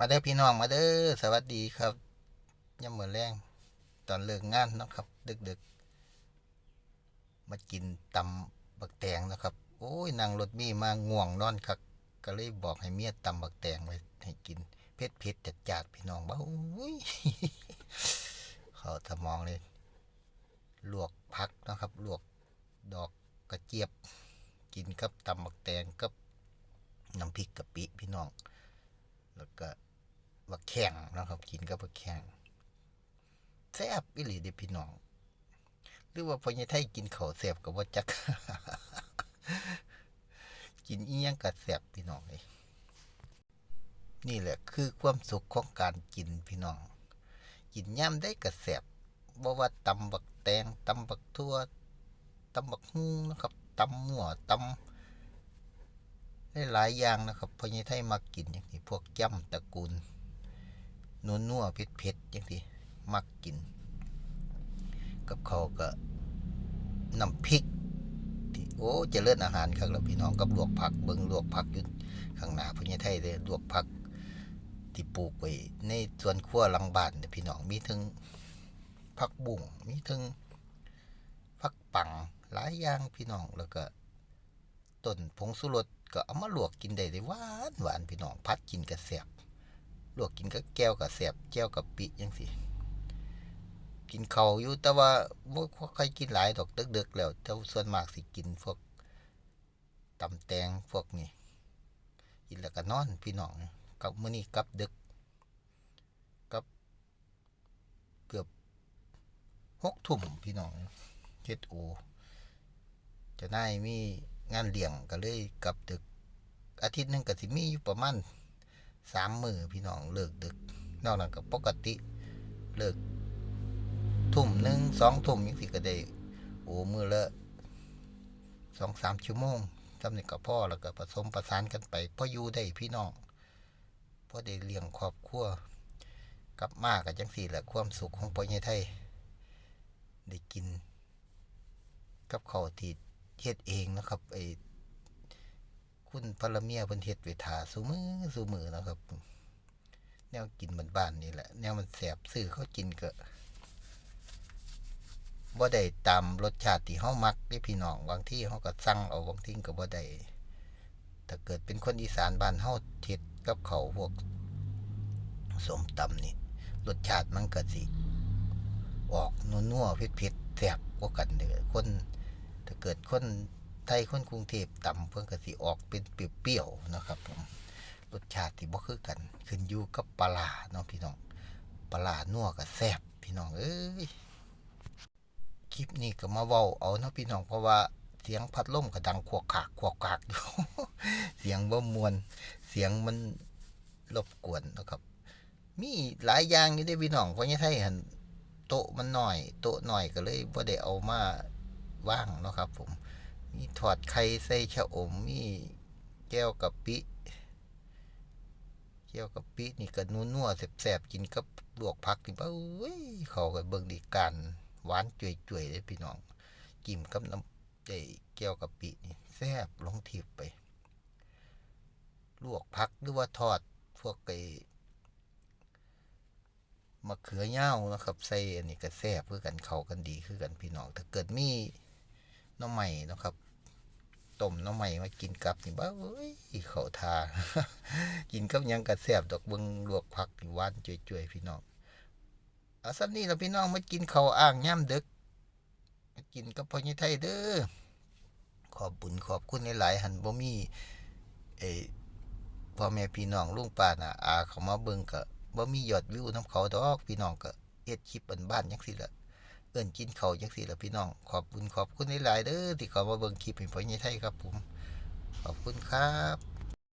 มาเด้อพี่น้องมาเด้อสวัสดีครับย่ำเหมือนแรงตอนเลิกงานนะครับ ดึกๆ มากินตำบักแตงนะครับ โอ้ยนั่งรถมีมาง่วงนอนคักก็เลยบอกให้เมียตำบักแตงไว้ให้กินเผ็ดเผ็ดจัดจัดพี่น้องบ้าอุ้ยเขาสมองเลย ลวกพักนะครับ ลวกดอกกระเจี๊ยบ กินกับตำบักแตงกับน้ำพริกกะปิพี่น้อง แล้วก็ บักแข้งนะครับกินกับบักแข้งแซ่บอิหลีเดิพี่น้อง หรือว่าพญไทยกินข้าวแซ่บกับว่าจัก กินอียังกัดแซ่บพี่น้องเลยนี่แหละคือความสุขของการกินพี่น้อง กินย่ำได้กัดแซ่บบ่ว่าตำบักแตงตำบักทั่วตำบักฮุ้งนะครับตำหมั่วตำได้หลายอย่างนะครับพญไทยมักกินอย่างที่พวกจ้ำตระกูล นัวนัวเผ็ดเผ็ดอย่างที่มักกิน กับเขาวก็น้ำพริกที่โอ้เจะเลิศอาหารครับแล้วพี่น้องกับลวกผักเบิงลวกผักอยู่ข้างหน้าพอใหญไทยเลยลวกผักที่ปลูกไว้ในสวนครัวหลังบ้านพี่น้องมีทั้งผักบุ้งมีทั้งผักปังหลายอย่างพี่น้องแล้วก็ต้นผงสุรสก็เอามาลวกกินได้เลยหวานหวานพี่น้องพัดกินกับแสบ ลวกกินกับแก้วกับแสบแก้วกับปิยังสิกินเขาอยู่แต่ว่าบ่ค่อยกินหลายดอกดึกๆแล้วแต่ส่วนมากสิกินพวกตำแตงพวกนี้กินแล้วก็นอนพี่น้องกับมื้อนี้กลับดึกกับเกือบหกทุ่มพี่น้องเจ็ดโอจะได้มีงานเลี้ยงก็เลยกลับดึก อาทิตย์หนึงก็สิมีอยู่ประมาณ สามมือพี่น้องเลิกดึก นอกนั้นก็ปกติเลิกทุ่มหนึ่งสองทุ่มยังสิก็ได้โอ้มือละสองสามชั่วโมงจำนี่กับพ่อแล้วก็ผสมประสานกันไปพ่ออยู่ได้พี่น้องพ่อได้เลี้ยงครอบครัวกลับมากับจังสี่แหละความสุขของพ่อใหญ่ไทยได้กิน กับข้าวที่เฮ็ดเองนะครับไอ คุณพลเมียเพิ่นเฮ็ดไว้ทาซุมือซุมือนะครับ แนวกินเหมือนบ้านนี่แหละ แนวมันแสบซื้อเขากินก็บ่ได้ตามรสชาติที่เฮามักเด้พี่น้องบางที่เฮาก็สั่งเอาบางทีก็บ่ได้ถ้าเกิดเป็นคนอีสานบ้านเฮาเฮ็ดกับเขาพวกสมตำนี่รสชาติมันก็สิออกนัวๆเผ็ดๆแซ่บกว่ากันเด้อคนถ้าเกิดคน ไทยคนกรุงเทพต่ำเพิ่นก็สิออกเป็นเปรี้ยวๆนะครับผมรสชาติที่บ่คือกันขึ้นอยู่กับปลาร้าเนาะพี่น้องปลานัวก็แซ่บพี่น้องเอ้ยคลิปนี้ก็มาเว้าเอาเนาะพี่น้องเพราะว่าเสียงพัดลมก็ดังขวกขากขวกขากอยู่เสียงบ่มวน เสียงมันรบกวนนะครับ มีหลายอย่างอยู่เด้พี่น้องเพราะงี้ไทยหันโต๊ะมันหน่อย โต๊ะหน่อยก็เลยบ่ได้เอามาว่างเนาะครับ ผม มีถอดไข่ใส่ชะอม มีแก้วกะปิแก้วกะปินี่ก็นัวๆแซ่บๆกินกับลวกผักนี่เบ้ยเขาก็เบิ่งดีการหวานจ่วยๆเลยพี่น้อง กินกับน้ำไอ้แก้วกะปินี่แซ่บลงทิพย์ไป ลวกผักหรือว่าทอดพวกไอ้มะเขือเน่าวนะครับใส่อันนี้ก็แซ่บคือกันเข้ากันดีคือกันพี่น้อง ถ้าเกิดมีน้องใหม่นะครับ ต้มน้องใหม่มากินกับนี่บ้าเอ้ยเขาทา กินกับยังก็แซ่บดอกเบิงลวกผักหวานจ่วยๆพี่น้องเอาซันนี้เราพี่น้องมากินเขาอ่างย่ำดึกมากินกับพ่อใหญ่ไทยเด้อขอบบุญขอบคุณหลายๆหันบ่มีเอพ่อแม่พี่น้องลุงป้าน่ะอาเขามาเบิ่งก็บ่มียอดวิวน้ำเขาดอกพี่น้องก็เฮ็ดคลิปบ้านๆจังซี่ล่ะ เอิ้นกินเขาจังสี่ละพี่น้อง ขอบคุณขอบคุณหลายๆเด้อที่เขามาเบิ่งคลิปให้พ่อใหญ่ไทยครับผม ขอบคุณครับ